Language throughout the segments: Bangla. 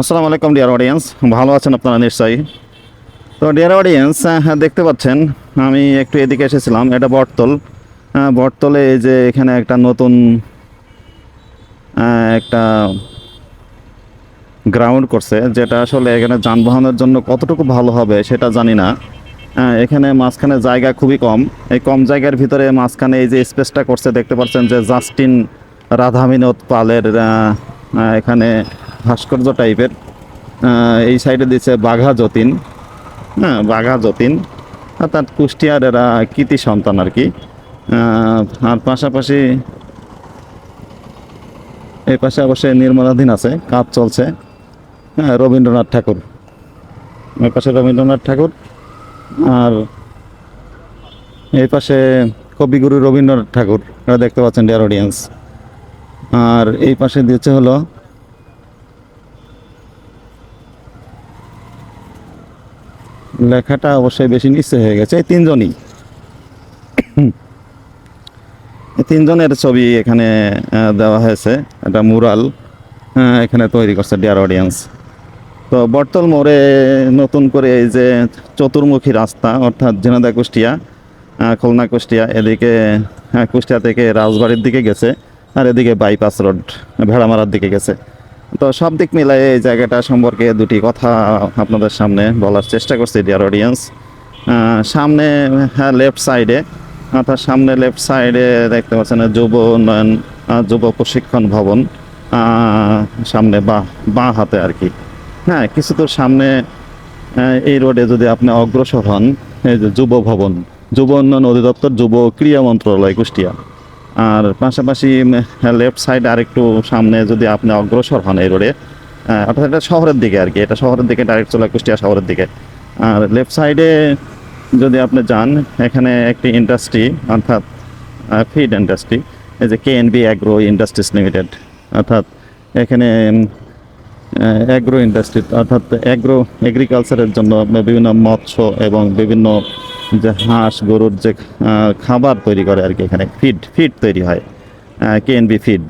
আসসালামু আলাইকুম ডিয়ার অডিয়েন্স ভালো আছেন আপনারা নিশ্চয়ই? তো ডিয়ার অডিয়েন্স দেখতে পাচ্ছেন, আমি একটু এদিকে এসেছিলাম। এটা বটতল। বটতলে এই যে এখানে একটা নতুন একটা গ্রাউন্ড করছে, যেটা আসলে এখানে যানবাহনের জন্য কতটুকু ভালো হবে সেটা জানি না। এখানে মাঝখানে জায়গা খুবই কম। এই কম জায়গার ভিতরে মাঝখানে এই যে স্পেসটা করছে, দেখতে পাচ্ছেন যে জাস্টিন রাধা বিনোদ পালের এখানে ভাস্কর্য টাইপের এই সাইডে দিচ্ছে বাঘা যতীন। হ্যাঁ বাঘা যতীন। অর্থাৎ কুষ্টিয়ার এরা কৃতি সন্তান আর কি। আর পাশাপাশি এই পাশে অবশ্যই নির্মাণাধীন আছে, কাজ চলছে। হ্যাঁ রবীন্দ্রনাথ ঠাকুর। এই পাশে রবীন্দ্রনাথ ঠাকুর। আর এই পাশে কবিগুরু রবীন্দ্রনাথ ঠাকুর। এটা দেখতে পাচ্ছেন ডিয়ার অডিয়েন্স আর এই পাশে দিচ্ছে হলো লেখাটা অবশ্যই বেশি নিচে হয়ে গেছে। এই তিনজনই। তিনজনের ছবি এখানে দেওয়া হয়েছে। একটা মুরাল এখানে তৈরি করছে ডিয়ার অডিয়েন্স তো বটতল মোড়ে নতুন করে এই যে চতুর্মুখী রাস্তা, অর্থাৎ জেনাদা কুষ্টিয়া খুলনা কুষ্টিয়া, এদিকে কুষ্টিয়া থেকে রাজবাড়ির দিকে গেছে, আর এদিকে বাইপাস রোড ভেড়ামারার দিকে গেছে। তো সব দিক মিলাই এই জায়গাটা সম্পর্কে দুটি কথা আপনাদের সামনে বলার চেষ্টা করছি ডিয়ার অডিয়েন্স সামনে হ্যাঁ লেফট সাইডে অর্থাৎ সামনে লেফট সাইডে দেখতে পাচ্ছেন, যুব উন্নয়ন যুব প্রশিক্ষণ ভবন সামনে বা, বাঁ হাতে আর কি। হ্যাঁ কিছু তো সামনে এই রোডে যদি আপনি অগ্রসর হন, এই যে যুব ভবন, যুব উন্নয়ন অধিদপ্তর, যুব ক্রীড়া মন্ত্রণালয়, কুষ্টিয়া। আর পাশাপাশি লেফট সাইড আর একটু সামনে যদি আপনি অগ্রসর হন এই রোডে অর্থাৎ এটা শহরের দিকে আর কি, এটা শহরের দিকে ডাইরেক্ট চলে কুষ্টিয়া শহরের দিকে। আর লেফট সাইডে যদি আপনি যান, এখানে একটি ইন্ডাস্ট্রি অর্থাৎ ফিড ইন্ডাস্ট্রি এই যে K N B agro industries limited অর্থাৎ এখানে অ্যাগ্রো ইন্ডাস্ট্রি অর্থাৎ অ্যাগ্রো এগ্রিকালচারের জন্য বিভিন্ন মৎস্য এবং বিভিন্ন যে হাঁস, গরুর যে খাবার তৈরি করে আর কি এখানে ফিড ফিড তৈরি হয় কে এন বি ফিড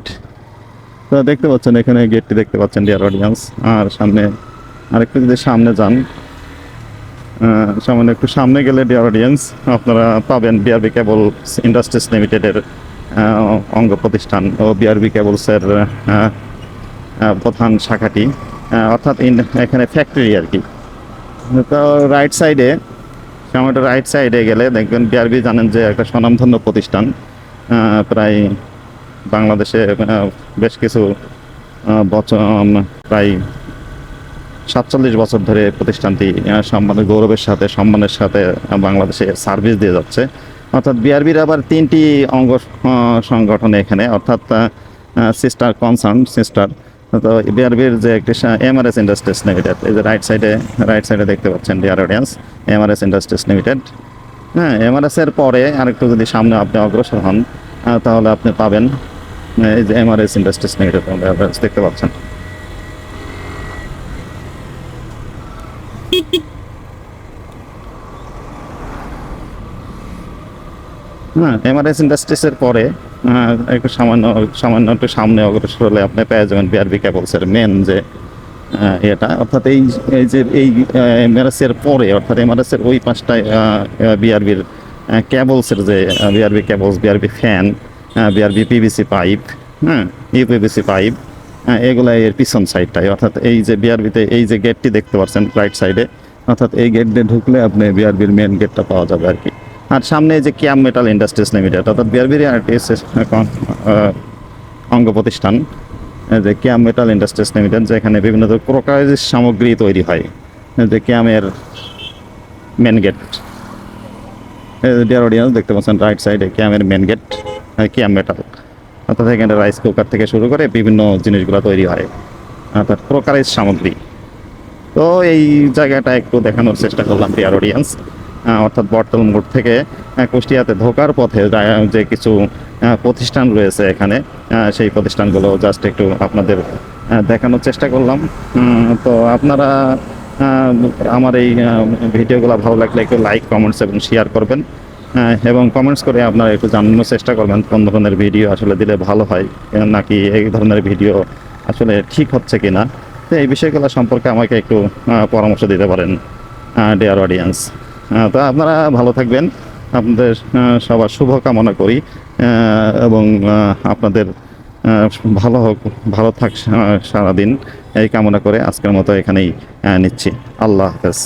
তো দেখতে পাচ্ছেন এখানে গেটটি দেখতে পাচ্ছেন ডিয়ার অডিয়েন্স আর সামনে আরেকটু যদি সামনে যান সামনে একটু সামনে গেলে ডিয়ার অডিয়েন্স আপনারা পাবেন বিআরবি কেবল ইন্ডাস্ট্রিজ লিমিটেডের অঙ্গ প্রতিষ্ঠান ও বিআরবি কেবলসের প্রধান শাখাটি অর্থাৎ এখানে ফ্যাক্টরি আর কি। তো রাইট সাইডে সামনে রাইট সাইডে গেলে দেখবেন বিআরবি জানেন যে একটা স্বনামধন্য প্রতিষ্ঠান প্রায় বাংলাদেশে বেশ কিছু বছর প্রায় সাতচল্লিশ বছর ধরে প্রতিষ্ঠানটি সম্মানের, গৌরবের সাথে, সম্মানের সাথে বাংলাদেশে সার্ভিস দিয়ে যাচ্ছে। অর্থাৎ বিআরবির আবার তিনটি অঙ্গ সংগঠন এখানে, অর্থাৎ সিস্টার কনসার্ন সিস্টার তো বিআরবির যে একটি এমআরএস ইন্ডাস্ট্রিজ লিমিটেড এই যে রাইট সাইডে রাইট সাইডে দেখতে পাচ্ছেন dear audience MRS industries limited হ্যাঁ এমআরএস এর পরে আরেকটু যদি সামনে আপনি অগ্রসর হন তাহলে আপনি পাবেন এই যে এমআরএস ইন্ডাস্ট্রিজ লিমিটেড দেখতে পাচ্ছেন। হ্যাঁ এমআরএস ইন্ডাস্ট্রিজের পরে একটু সামান্য সামান্য একটু সামনে অগ্রসর হলে আপনি পেয়ে যাবেন বিআরবি কেবলসের মেন যে এটা অর্থাৎ এই যে, এই এমআরএস এর পরে, অর্থাৎ এমআরএস এর ওই পাঁচটায় বিআরবির কেবলসের যে BRB cables BRB fan BRB PVC pipe হ্যাঁ ইউপিভিসি পাইপ এগুলো এর পিছন সাইডটায় অর্থাৎ এই যে বিআরবিতে এই যে গেটটি দেখতে পাচ্ছেন রাইট সাইডে অর্থাৎ এই গেট দিয়ে ঢুকলে আপনি বিআরবির মেন গেটটা পাওয়া যাবে আর কি। আর সামনে যে ক্যাম মেটাল ইন্ডাস্ট্রিজ লিমিটেড অর্থাৎ বিআরবির অঙ্গ প্রতিষ্ঠান যে ক্যাম মেটাল ইন্ডাস্ট্রিজ লিমিটেড যেখানে বিভিন্ন ধরনের প্রকারের সামগ্রী তৈরি হয়। যে ক্যামের মেন গেট ডিয়ার অডিয়েন্স দেখতে পাচ্ছেন রাইট সাইডে ক্যামের মেন গেট ক্যাম মেটাল অর্থাৎ এখানে রাইস কুকার থেকে শুরু করে বিভিন্ন জিনিসগুলো তৈরি হয়। অর্থাৎ প্রকারের সামগ্রী। তো এই জায়গাটা একটু দেখানোর চেষ্টা করলাম ডিয়ার অডিয়েন্স অর্থাৎ বর্তল মোড় থেকে কুষ্টিয়াতে ঢোকার পথে যে কিছু প্রতিষ্ঠান রয়েছে এখানে সেই প্রতিষ্ঠানগুলো জাস্ট একটু আপনাদের দেখানোর চেষ্টা করলাম। তো আপনারা আমার এই ভিডিওগুলো ভালো লাগলে একটু লাইক কমেন্টস এবং শেয়ার করবেন। এবং কমেন্টস করে আপনারা একটু জানানোর চেষ্টা করবেন, কোন ধরনের ভিডিও আসলে দিলে ভালো হয় নাকি এই ধরনের ভিডিও আসলে ঠিক হচ্ছে কিনা। তো এই বিষয়গুলো সম্পর্কে আমাকে একটু পরামর্শ দিতে পারেন ডিয়ার অডিয়েন্স তো আপনারা ভালো থাকবেন। আপনাদের সবার শুভ কামনা করি এবং আপনাদের ভালো হোক, ভালো থাক সারাদিন। এই কামনা করে আজকের মতো এখানেই নিচ্ছি। আল্লাহ হাফেজ।